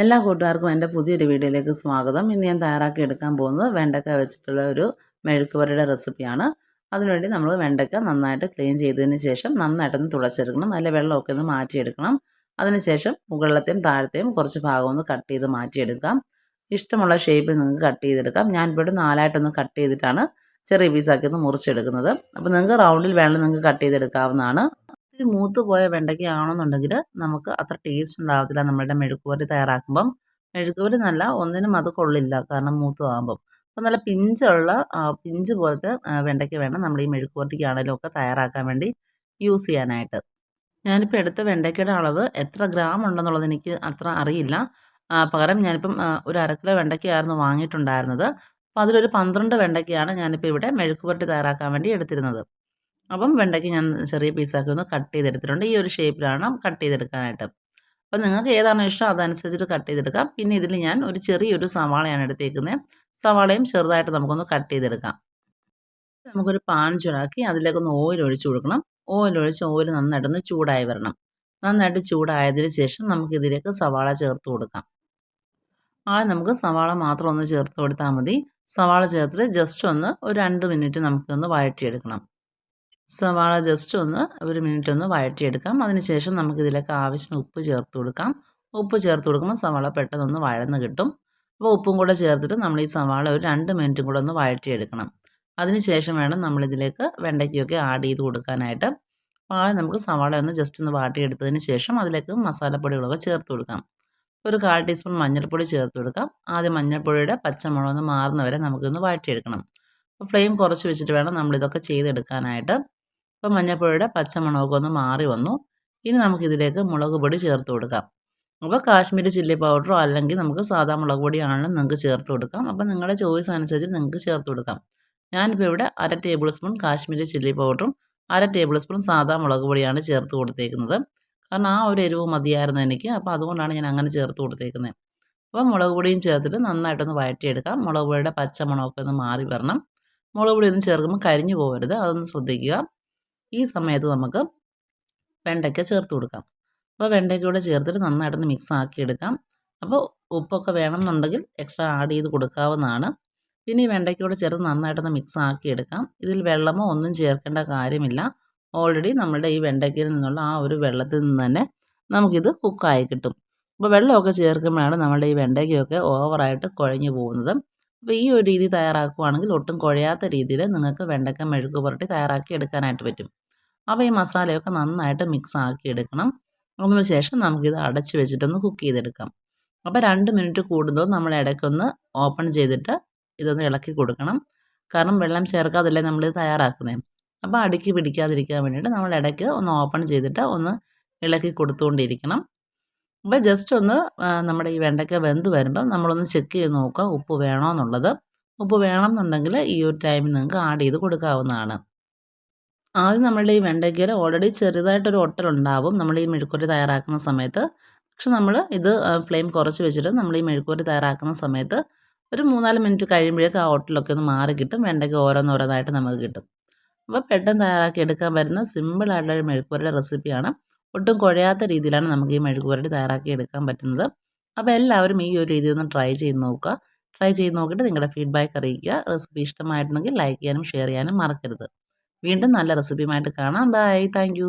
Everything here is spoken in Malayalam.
എല്ലാ കൂട്ടുകാർക്കും എന്റെ പുതിയൊരു വീഡിയോയിലേക്ക് സ്വാഗതം. ഇന്ന് ഞാൻ തയ്യാറാക്കി എടുക്കാൻ പോകുന്നത് വെണ്ടക്ക വെച്ചിട്ടുള്ള ഒരു മെഴുക്കുവരയുടെ റെസിപ്പിയാണ്. അതിനുവേണ്ടി നമ്മൾ വെണ്ടക്ക നന്നായിട്ട് ക്ലീൻ ചെയ്തതിന് ശേഷം നന്നായിട്ടൊന്ന് തുളച്ചെടുക്കണം അതിലെ വെള്ളമൊക്കെ ഒന്ന് മാറ്റിയെടുക്കണം. അതിനുശേഷം മുകളിലത്തെയും താഴത്തെയും കുറച്ച് ഭാഗം ഒന്ന് കട്ട് ചെയ്ത് മാറ്റിയെടുക്കാം. ഇഷ്ടമുള്ള ഷേപ്പിൽ നിങ്ങൾക്ക് കട്ട് ചെയ്തെടുക്കാം. ഞാൻ ഇവിടെ നാലായിട്ടൊന്ന് കട്ട് ചെയ്തിട്ടാണ് ചെറിയ പീസാക്കി ഒന്ന് മുറിച്ചെടുക്കുന്നത്. അപ്പോൾ നിങ്ങൾക്ക് റൗണ്ടിൽ വേണമെങ്കിൽ നിങ്ങൾക്ക് കട്ട് ചെയ്തെടുക്കാവുന്നതാണ്. ഇത്തിരി മൂത്ത് പോയ വെണ്ടയ്ക്ക നമുക്ക് അത്ര ടേസ്റ്റ് ഉണ്ടാകത്തില്ല നമ്മളുടെ മെഴുക്കുവരട്ടി തയ്യാറാക്കുമ്പം. മെഴുക്കുവരട്ടി നല്ല ഒന്നിനും അത് കൊള്ളില്ല കാരണം മൂത്തതാകുമ്പം അപ്പോൾ നല്ല പിഞ്ചുള്ള പിഞ്ച് പോലത്തെ വെണ്ടയ്ക്ക വേണം നമ്മൾ ഈ മെഴുക്കുവരട്ടിക്കാണെങ്കിലും ഒക്കെ തയ്യാറാക്കാൻ വേണ്ടി യൂസ് ചെയ്യാനായിട്ട്. ഞാനിപ്പോൾ എടുത്ത വെണ്ടയ്ക്കയുടെ അളവ് എത്ര ഗ്രാം ഉണ്ടെന്നുള്ളത് എനിക്ക് അത്ര അറിയില്ല. പകരം ഞാനിപ്പം ഒരു അരക്കിലോ കിലോ വെണ്ടയ്ക്കയായിരുന്നു വാങ്ങിയിട്ടുണ്ടായിരുന്നത്. അപ്പോൾ അതിലൊരു പന്ത്രണ്ട് വെണ്ടയ്ക്കയാണ് ഞാനിപ്പോൾ ഇവിടെ മെഴുക്കുപുരട്ടി തയ്യാറാക്കാൻ വേണ്ടി എടുത്തിരുന്നത്. അപ്പം വെണ്ടയ്ക്ക് ഞാൻ ചെറിയ പീസാക്കി ഒന്ന് കട്ട് ചെയ്തെടുത്തിട്ടുണ്ട്. ഈ ഒരു ഷേപ്പിലാണ് കട്ട് ചെയ്തെടുക്കാനായിട്ട്. അപ്പം നിങ്ങൾക്ക് ഏതാണോ ഇഷ്ടം അതനുസരിച്ചിട്ട് കട്ട് ചെയ്തെടുക്കാം. പിന്നെ ഇതിൽ ഞാൻ ഒരു ചെറിയൊരു സവാളയാണ് എടുത്തേക്കുന്നത് സവാളയും ചെറുതായിട്ട് നമുക്കൊന്ന് കട്ട് ചെയ്തെടുക്കാം. നമുക്കൊരു പാൻ ചൂടാക്കി അതിലേക്കൊന്ന് ഓയിൽ ഒഴിച്ച് കൊടുക്കണം. ഓയിൽ ഒഴിച്ച് ഓയിൽ നന്നായിട്ടൊന്ന് ചൂടായി വരണം. നന്നായിട്ട് ചൂടായതിന് ശേഷം നമുക്കിതിലേക്ക് സവാള ചേർത്ത് കൊടുക്കാം. ആ നമുക്ക് സവാള മാത്രം ഒന്ന് ചേർത്ത് കൊടുത്താൽ മതി. സവാള ചേർത്തിട്ട് ജസ്റ്റ് ഒന്ന് ഒരു രണ്ട് മിനിറ്റ് നമുക്കൊന്ന് വഴറ്റിയെടുക്കണം. സവാള ജസ്റ്റ് ഒന്ന് ഒരു മിനിറ്റ് ഒന്ന് വഴറ്റിയെടുക്കാം. അതിനുശേഷം നമുക്കിതിലേക്ക് ആവശ്യത്തിന് ഉപ്പ് ചേർത്ത് കൊടുക്കാം. ഉപ്പ് ചേർത്ത് കൊടുക്കുമ്പോൾ സവാള പെട്ടെന്നൊന്ന് വഴന്ന് കിട്ടും. അപ്പോൾ ഉപ്പും കൂടെ ചേർത്തിട്ട് നമ്മൾ ഈ സവാള ഒരു രണ്ട് മിനിറ്റും കൂടെ ഒന്ന് വഴറ്റിയെടുക്കണം. അതിനുശേഷം വേണം നമ്മളിതിലേക്ക് വെണ്ടയ്ക്കൊക്കെ ആഡ് ചെയ്ത് കൊടുക്കാനായിട്ട്. അപ്പോൾ ആദ്യം നമുക്ക് സവാള ഒന്ന് ജസ്റ്റ് ഒന്ന് വാട്ടിയെടുത്തതിന് ശേഷം അതിലേക്ക് മസാലപ്പൊടികളൊക്കെ ചേർത്ത് കൊടുക്കാം. ഒരു കാൽ ടീസ്പൂൺ മഞ്ഞൾപ്പൊടി ചേർത്ത് കൊടുക്കാം. ആദ്യം മഞ്ഞൾപ്പൊടിയുടെ പച്ചമുളക് ഒന്ന് മാറുന്നവരെ നമുക്കൊന്ന് വാറ്റിയെടുക്കണം അപ്പോൾ ഫ്ലെയിം കുറച്ച് വെച്ചിട്ട് വേണം നമ്മളിതൊക്കെ ചെയ്തെടുക്കാനായിട്ട്. അപ്പോൾ മഞ്ഞൾപ്പൊടിയുടെ പച്ചമണമൊക്കെ ഒന്ന് മാറി വന്നു. ഇനി നമുക്കിതിലേക്ക് മുളക് പൊടി ചേർത്ത് കൊടുക്കാം. അപ്പോൾ കാശ്മീരി ചില്ലി പൗഡറോ അല്ലെങ്കിൽ നമുക്ക് സാധാ മുളക് പൊടിയാണെങ്കിലും നിങ്ങൾക്ക് ചേർത്ത് കൊടുക്കാം. അപ്പോൾ നിങ്ങളുടെ ചോയ്സ് അനുസരിച്ച് നിങ്ങൾക്ക് ചേർത്ത് കൊടുക്കാം. ഞാനിപ്പോൾ ഇവിടെ അര ടേബിൾ സ്പൂൺ കാശ്മീരി ചില്ലി പൗഡറും അര ടേബിൾ സ്പൂൺ സാധാ മുളക് പൊടിയാണ് ചേർത്ത് കൊടുത്തേക്കുന്നത്. കാരണം ആ ഒരു എരിവ് മതിയായിരുന്നു എനിക്ക്. അപ്പോൾ അതുകൊണ്ടാണ് ഞാൻ അങ്ങനെ ചേർത്ത് കൊടുത്തേക്കുന്നത്. അപ്പോൾ മുളക് പൊടിയും ചേർത്തിട്ട് നന്നായിട്ടൊന്ന് വഴറ്റിയെടുക്കാം. മുളക് പൊടിയുടെ പച്ചമണമൊക്കെ ഒന്ന് മാറി വരണം. മുളക് പൊടി ഒന്നും ചേർക്കുമ്പോൾ കരിഞ്ഞു പോകരുത്. അതൊന്ന് ശ്രദ്ധിക്കുക. ഈ സമയത്ത് നമുക്ക് വെണ്ടയ്ക്ക ചേർത്ത് കൊടുക്കാം. അപ്പോൾ വെണ്ടയ്ക്ക കൂടെ ചേർത്തിട്ട് നന്നായിട്ടൊന്ന് മിക്സ് ആക്കി എടുക്കാം. അപ്പോൾ ഉപ്പൊക്കെ വേണമെന്നുണ്ടെങ്കിൽ എക്സ്ട്രാ ആഡ് ചെയ്ത് കൊടുക്കാവുന്നതാണ്. പിന്നെ ഈ വെണ്ടയ്ക്ക കൂടെ ചേർത്ത് നന്നായിട്ടൊന്ന് മിക്സ് ആക്കി എടുക്കാം. ഇതിൽ വെള്ളമോ ഒന്നും ചേർക്കേണ്ട കാര്യമില്ല. ഓൾറെഡി നമ്മുടെ ഈ വെണ്ടയ്ക്കയിൽ നിന്നുള്ള ആ ഒരു വെള്ളത്തിൽ നിന്ന് തന്നെ നമുക്കിത് കുക്കായി കിട്ടും. അപ്പോൾ വെള്ളമൊക്കെ ചേർക്കുമ്പോഴാണ് നമ്മുടെ ഈ വെണ്ടയ്ക്കയൊക്കെ ഓവറായിട്ട് കുഴഞ്ഞു പോകുന്നത്. അപ്പോൾ ഈ ഒരു രീതി തയ്യാറാക്കുകയാണെങ്കിൽ ഒട്ടും കുഴയാത്ത രീതിയിൽ നിങ്ങൾക്ക് വെണ്ടയ്ക്ക മെഴുക്ക് പുരട്ടി തയ്യാറാക്കി എടുക്കാനായിട്ട് പറ്റും. അപ്പോൾ ഈ മസാലയൊക്കെ നന്നായിട്ട് മിക്സ് ആക്കി എടുക്കണം. അതിന് ശേഷം നമുക്കിത് അടച്ച് വെച്ചിട്ടൊന്ന് കുക്ക് ചെയ്തെടുക്കാം. അപ്പോൾ രണ്ട് മിനിറ്റ് കൂടുമ്പോൾ നമ്മൾ ഇടയ്ക്കൊന്ന് ഓപ്പൺ ചെയ്തിട്ട് ഇതൊന്ന് ഇളക്കി കൊടുക്കണം. കാരണം വെള്ളം ചേർക്കാതല്ലേ ഇത് തയ്യാറാക്കുന്നത് അപ്പോൾ അടുക്കി പിടിക്കാതിരിക്കാൻ വേണ്ടിയിട്ട് നമ്മൾ ഇടയ്ക്ക് ഒന്ന് ഓപ്പൺ ചെയ്തിട്ട് ഒന്ന് ഇളക്കി കൊടുത്തുകൊണ്ടിരിക്കണം. അപ്പോൾ ജസ്റ്റ് ഒന്ന് നമ്മുടെ ഈ വെണ്ടയ്ക്ക വെന്ത് വരുമ്പം നമ്മളൊന്ന് ചെക്ക് ചെയ്ത് നോക്കുക ഉപ്പ് വേണോ എന്നുള്ളത്. ഉപ്പ് വേണം എന്നുണ്ടെങ്കിൽ ഈ ഒരു ടൈമിൽ നിങ്ങൾക്ക് ആഡ് ചെയ്ത് കൊടുക്കാവുന്നതാണ്. ആദ്യം നമ്മളുടെ ഈ വെണ്ടയ്ക്കയിൽ ഓൾറെഡി ചെറുതായിട്ടൊരു ഒട്ടലുണ്ടാവും നമ്മൾ ഈ മെഴുക്കൂരി തയ്യാറാക്കുന്ന സമയത്ത്. പക്ഷെ നമ്മൾ ഇത് ഫ്ലെയിം കുറച്ച് വെച്ചിട്ട് നമ്മൾ ഈ മെഴുക്കൂരി തയ്യാറാക്കുന്ന സമയത്ത് ഒരു മൂന്നാൽ മിനിറ്റ് കഴിയുമ്പോഴേക്കും ആ ഒട്ടലൊക്കെ ഒന്ന് മാറി കിട്ടും. വെണ്ടയ്ക്ക ഓരോന്നോരോന്നായിട്ട് നമുക്ക് കിട്ടും. അപ്പോൾ പെട്ടെന്ന് തയ്യാറാക്കി എടുക്കാൻ വരുന്ന സിമ്പിളായിട്ടുള്ള ഒരു മെഴുക്കുവരയുടെ റെസിപ്പിയാണ് ഒട്ടും കുഴയാത്ത രീതിയിലാണ് നമുക്ക് ഈ മെഴുക്ക് പുരട്ടി തയ്യാറാക്കി എടുക്കാൻ പറ്റുന്നത്. അപ്പോൾ എല്ലാവരും ഈ ഒരു രീതി ഒന്ന് ട്രൈ ചെയ്ത് നോക്കുക. ട്രൈ ചെയ്ത് നോക്കിയിട്ട് നിങ്ങളുടെ ഫീഡ്ബാക്ക് അറിയിക്കുക. റെസിപ്പി ഇഷ്ടമായിട്ടുണ്ടെങ്കിൽ ലൈക്ക് ചെയ്യാനും ഷെയർ ചെയ്യാനും മറക്കരുത്. വീണ്ടും നല്ല റെസിപ്പിയുമായിട്ട് കാണാം. Bye thank